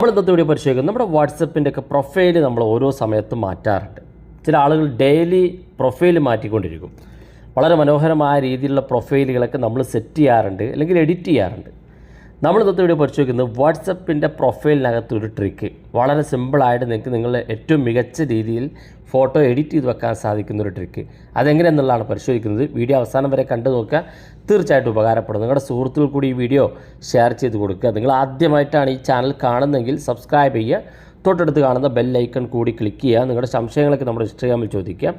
നമ്മൾ ഇന്നത്തെ വീഡിയോ പരിശോധിക്കുന്നത് നമ്മുടെ വാട്സപ്പിന്റെ ഒക്കെ പ്രൊഫൈൽ നമ്മൾ ഓരോ സമയത്തും മാറ്റാറുണ്ട്. ചില ആളുകൾ ഡെയിലി പ്രൊഫൈൽ മാറ്റിക്കൊണ്ടിരിക്കും. വളരെ മനോഹരമായ രീതിയിലുള്ള പ്രൊഫൈലുകളൊക്കെ നമ്മൾ സെറ്റ് ചെയ്യാറുണ്ട് അല്ലെങ്കിൽ എഡിറ്റ് ചെയ്യാറുണ്ട്. നമ്മൾ ഇന്നത്തെ വീഡിയോ പരിശോധിക്കുന്നത് വാട്സപ്പിന്റെ പ്രൊഫൈലിനകത്ത് ഒരു ട്രിക്ക് വളരെ സിമ്പിളായിട്ട് നിങ്ങൾക്ക് നിങ്ങൾ ഏറ്റവും മികച്ച രീതിയിൽ ഫോട്ടോ എഡിറ്റ് ചെയ്ത് വെക്കാൻ സാധിക്കുന്ന ഒരു ട്രിക്ക് അതെങ്ങനെയെന്നുള്ളതാണ് പരിശോധിക്കുന്നത്. വീഡിയോ അവസാനം വരെ കണ്ടു നോക്കുക. തീർച്ചയായിട്ടും ഉപകാരപ്പെടും. നിങ്ങളുടെ സുഹൃത്തുക്കൾ കൂടി ഈ വീഡിയോ ഷെയർ ചെയ്ത് കൊടുക്കുക. നിങ്ങൾ ആദ്യമായിട്ടാണ് ഈ ചാനൽ കാണുന്നതെങ്കിൽ സബ്സ്ക്രൈബ് ചെയ്യുക. തൊട്ടടുത്ത് കാണുന്ന ബെൽ ഐക്കൺ കൂടി ക്ലിക്ക് ചെയ്യുക. നിങ്ങളുടെ സംശയങ്ങളൊക്കെ നമ്മുടെ ഇൻസ്റ്റാഗ്രാമിൽ ചോദിക്കുക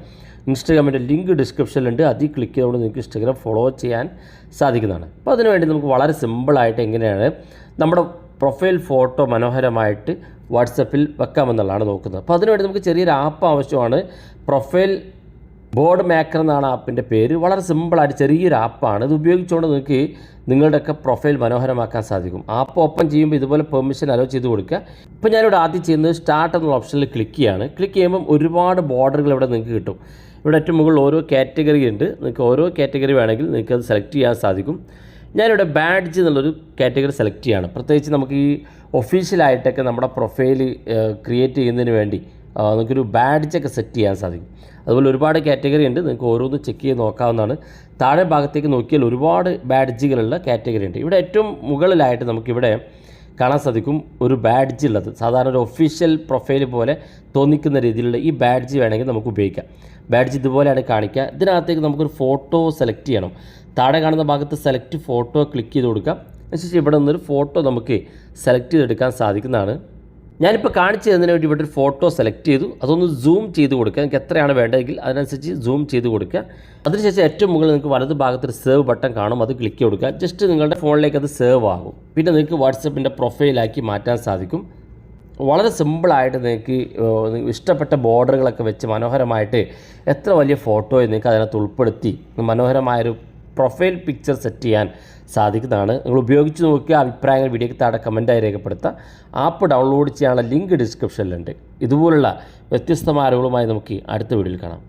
ഇൻസ്റ്റാഗ്രാമിന്റെ ലിങ്ക് ഡിസ്ക്രിപ്ഷനിലുണ്ട് അതിൽ ക്ലിക്ക് ചെയ്തുകൊണ്ട് നിങ്ങൾക്ക് ഇൻസ്റ്റാഗ്രാം ഫോളോ ചെയ്യാൻ സാധിക്കുന്നതാണ്. അപ്പോൾ അതിനുവേണ്ടി നമുക്ക് വളരെ സിമ്പിളായിട്ട് എങ്ങനെയാണ് നമ്മുടെ പ്രൊഫൈൽ ഫോട്ടോ മനോഹരമായിട്ട് വാട്സപ്പിൽ വെക്കാമെന്നുള്ളതാണ് നോക്കുന്നത്. അപ്പോൾ അതിനുവേണ്ടി നമുക്ക് ചെറിയൊരു ആപ്പ് ആവശ്യമാണ്. പ്രൊഫൈൽ ബോർഡ് മേക്കർ എന്നാണ് ആപ്പിന്റെ പേര്. വളരെ സിമ്പിളായിട്ട് ചെറിയൊരു ആപ്പാണ്. ഇത് ഉപയോഗിച്ചുകൊണ്ട് നിങ്ങൾക്ക് നിങ്ങളുടെയൊക്കെ പ്രൊഫൈൽ മനോഹരമാക്കാൻ സാധിക്കും. ആപ്പ് ഓപ്പൺ ചെയ്യുമ്പോൾ ഇതുപോലെ പെർമിഷൻ അലോ ചെയ്ത് കൊടുക്കുക. ഇപ്പോൾ ഞാനിവിടെ ആദ്യം ചെയ്യുന്നത് സ്റ്റാർട്ട് എന്നുള്ള ഓപ്ഷനിൽ ക്ലിക്ക് ചെയ്യാണ്. ക്ലിക്ക് ചെയ്യുമ്പം ഒരുപാട് ബോർഡറുകൾ ഇവിടെ നിങ്ങൾക്ക് കിട്ടും. ഇവിടെ ഏറ്റവും മുകളിൽ ഓരോ കാറ്റഗറി ഉണ്ട്. നിങ്ങൾക്ക് ഓരോ കാറ്റഗറി വേണമെങ്കിൽ നിങ്ങൾക്ക് അത് സെലക്ട് ചെയ്യാൻ സാധിക്കും. ഞാനിവിടെ ബാഡ്ജ് എന്നുള്ളൊരു കാറ്റഗറി സെലക്ട് ചെയ്യാണ്. പ്രത്യേകിച്ച് നമുക്ക് ഈ ഒഫീഷ്യലായിട്ടൊക്കെ നമ്മുടെ പ്രൊഫൈൽ ക്രിയേറ്റ് ചെയ്യുന്നതിന് വേണ്ടി ബാഡ്ജ് ബാഡ്ജൊക്കെ സെറ്റ് ചെയ്യാൻ സാധിക്കും. അതുപോലെ ഒരുപാട് കാറ്റഗറി ഉണ്ട്. നിങ്ങൾക്ക് ഓരോന്ന് ചെക്ക് ചെയ്ത് നോക്കാവുന്നതാണ്. താഴെ ഭാഗത്തേക്ക് നോക്കിയാൽ ഒരുപാട് ബാഡ്ജുകളുള്ള കാറ്റഗറി ഉണ്ട്. ഇവിടെ ഏറ്റവും മുകളിലായിട്ട് നമുക്കിവിടെ കാണാൻ സാധിക്കും ഒരു ബാഡ്ജ് ഉള്ളത്. സാധാരണ ഒരു ഒഫീഷ്യൽ പ്രൊഫൈൽ പോലെ തോന്നിക്കുന്ന രീതിയിലുള്ള ഈ ബാഡ്ജ് വേണമെങ്കിൽ നമുക്ക് ഉപയോഗിക്കാം. ബാഡ്ജ് ഇതുപോലെയാണ് കാണിക്കുക. ഇതിനകത്തേക്ക് നമുക്കൊരു ഫോട്ടോ സെലക്ട് ചെയ്യണം. താഴെ കാണുന്ന ഭാഗത്ത് സെലക്ട് ഫോട്ടോ ക്ലിക്ക് ചെയ്ത് കൊടുക്കാം. അതിനുശേഷം ഇവിടെ നിന്നൊരു ഫോട്ടോ നമുക്ക് സെലക്ട് ചെയ്തെടുക്കാൻ സാധിക്കുന്നതാണ്. ഞാനിപ്പോൾ കാണിച്ചു തന്നതിന് വേണ്ടി ഇവിടെ ഒരു ഫോട്ടോ സെലക്ട് ചെയ്തു. അതൊന്ന് സൂം ചെയ്ത് കൊടുക്കുക. നിങ്ങൾക്ക് എത്രയാണ് വേണ്ടതെങ്കിൽ അതിനനുസരിച്ച് സൂം ചെയ്ത് കൊടുക്കുക. അതിനുശേഷം ഏറ്റവും മുകളിൽ നിങ്ങൾക്ക് വലത് ഭാഗത്ത് ഒരു സേവ് ബട്ടൺ കാണും. അത് ക്ലിക്ക് കൊടുക്കുക. ജസ്റ്റ് നിങ്ങളുടെ ഫോണിലേക്ക് അത് സേവ് ആകും. പിന്നെ നിങ്ങൾക്ക് വാട്സപ്പിന്റെ പ്രൊഫൈലാക്കി മാറ്റാൻ സാധിക്കും. വളരെ സിമ്പിളായിട്ട് നിങ്ങൾക്ക് ഇഷ്ടപ്പെട്ട ബോർഡറുകളൊക്കെ വെച്ച് മനോഹരമായിട്ട് എത്ര വലിയ ഫോട്ടോ നിങ്ങൾക്ക് അതിനകത്ത് ഉൾപ്പെടുത്തി. മനോഹരമായൊരു പ്രൊഫൈൽ പിക്ചർ സെറ്റ് ചെയ്യാൻ സാധിക്കുന്നതാണ്. നിങ്ങൾ ഉപയോഗിച്ച് നോക്കിയ അഭിപ്രായങ്ങൾ വീഡിയോയ്ക്ക് താഴെ കമന്റായി രേഖപ്പെടുത്തുക ആപ്പ് ഡൗൺലോഡ് ചെയ്യാനുള്ള ലിങ്ക് ഡിസ്ക്രിപ്ഷനിലുണ്ട് ഇതുപോലുള്ള വ്യത്യസ്തമായ അറിവുകളുമായി നമുക്ക് അടുത്ത വീഡിയോയിൽ കാണാം.